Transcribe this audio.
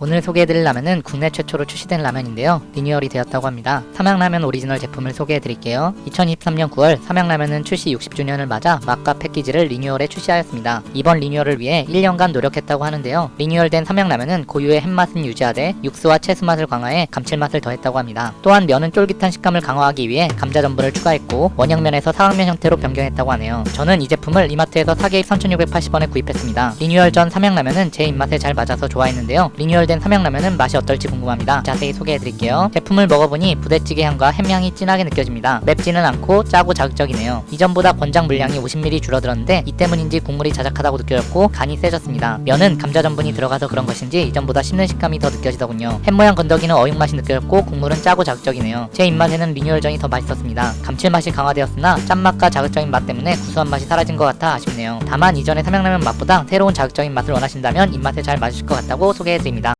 오늘 소개해드릴 라면은 국내 최초로 출시된 라면인데요. 리뉴얼이 되었다고 합니다. 삼양라면 오리지널 제품을 소개해드릴게요. 2023년 9월 삼양라면은 출시 60주년을 맞아 맛과 패키지를 리뉴얼해 출시하였습니다. 이번 리뉴얼을 위해 1년간 노력했다고 하는데요. 리뉴얼된 삼양라면은 고유의 햇맛은 유지하되 육수와 채수 맛을 강화해 감칠맛을 더했다고 합니다. 또한 면은 쫄깃한 식감을 강화하기 위해 감자 전분을 추가했고 원형면에서 사각면 형태로 변경했다고 하네요. 저는 이 제품을 이마트에서 4개입 3,680원에 구입했습니다. 리뉴얼 전 삼양라면은 제 입맛에 잘 맞아서 좋아했는데요. 리뉴얼 된 삼양라면은 맛이 어떨지 궁금합니다. 자세히 소개해드릴게요. 제품을 먹어보니 부대찌개 향과 햄향이 진하게 느껴집니다. 맵지는 않고 짜고 자극적이네요. 이전보다 권장 물량이 50ml 줄어들었는데 이 때문인지 국물이 자작하다고 느껴졌고 간이 세졌습니다. 면은 감자 전분이 들어가서 그런 것인지 이전보다 씹는 식감이 더 느껴지더군요. 햄 모양 건더기는 어육 맛이 느껴졌고 국물은 짜고 자극적이네요. 제 입맛에는 리뉴얼 전이 더 맛있었습니다. 감칠맛이 강화되었으나 짠맛과 자극적인 맛 때문에 구수한 맛이 사라진 것 같아 아쉽네요. 다만 이전의 삼양라면 맛보다 새로운 자극적인 맛을 원하신다면 입맛에 잘 맞으실 것 같다고 소개해드립니다.